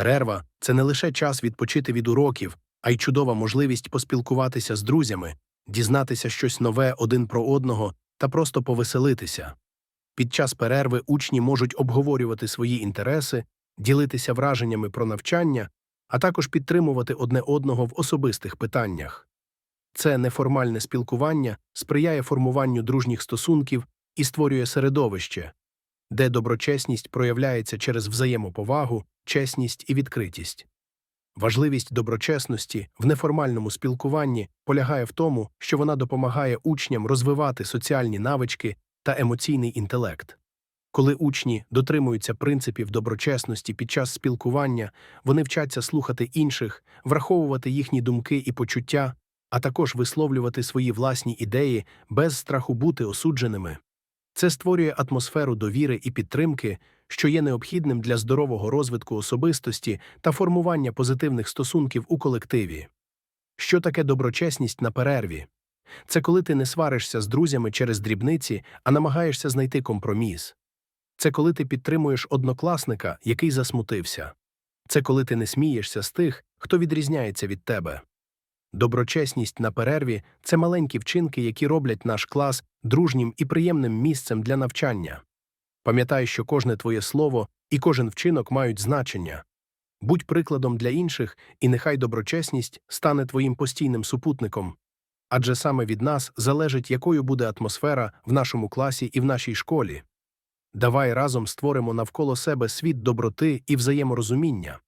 Перерва це не лише час відпочити від уроків, а й чудова можливість поспілкуватися з друзями, дізнатися щось нове один про одного та просто повеселитися. Під час перерви учні можуть обговорювати свої інтереси, ділитися враженнями про навчання, а також підтримувати одне одного в особистих питаннях. Це неформальне спілкування сприяє формуванню дружніх стосунків і створює середовище, де доброчесність проявляється через взаємоповагу, чесність і відкритість. Важливість доброчесності в неформальному спілкуванні полягає в тому, що вона допомагає учням розвивати соціальні навички та емоційний інтелект. Коли учні дотримуються принципів доброчесності під час спілкування, вони вчаться слухати інших, враховувати їхні думки і почуття, а також висловлювати свої власні ідеї без страху бути осудженими. Це створює атмосферу довіри і підтримки, що є необхідним для здорового розвитку особистості та формування позитивних стосунків у колективі. Що таке доброчесність на перерві? Це коли ти не сваришся з друзями через дрібниці, а намагаєшся знайти компроміс. Це коли ти підтримуєш однокласника, який засмутився. Це коли ти не смієшся з тих, хто відрізняється від тебе. Доброчесність на перерві це маленькі вчинки, які роблять наш клас дружнім і приємним місцем для навчання. Пам'ятай, що кожне твоє слово і кожен вчинок мають значення. Будь прикладом для інших, і нехай доброчесність стане твоїм постійним супутником. Адже саме від нас залежить, якою буде атмосфера в нашому класі і в нашій школі. Давай разом створимо навколо себе світ доброти і взаєморозуміння.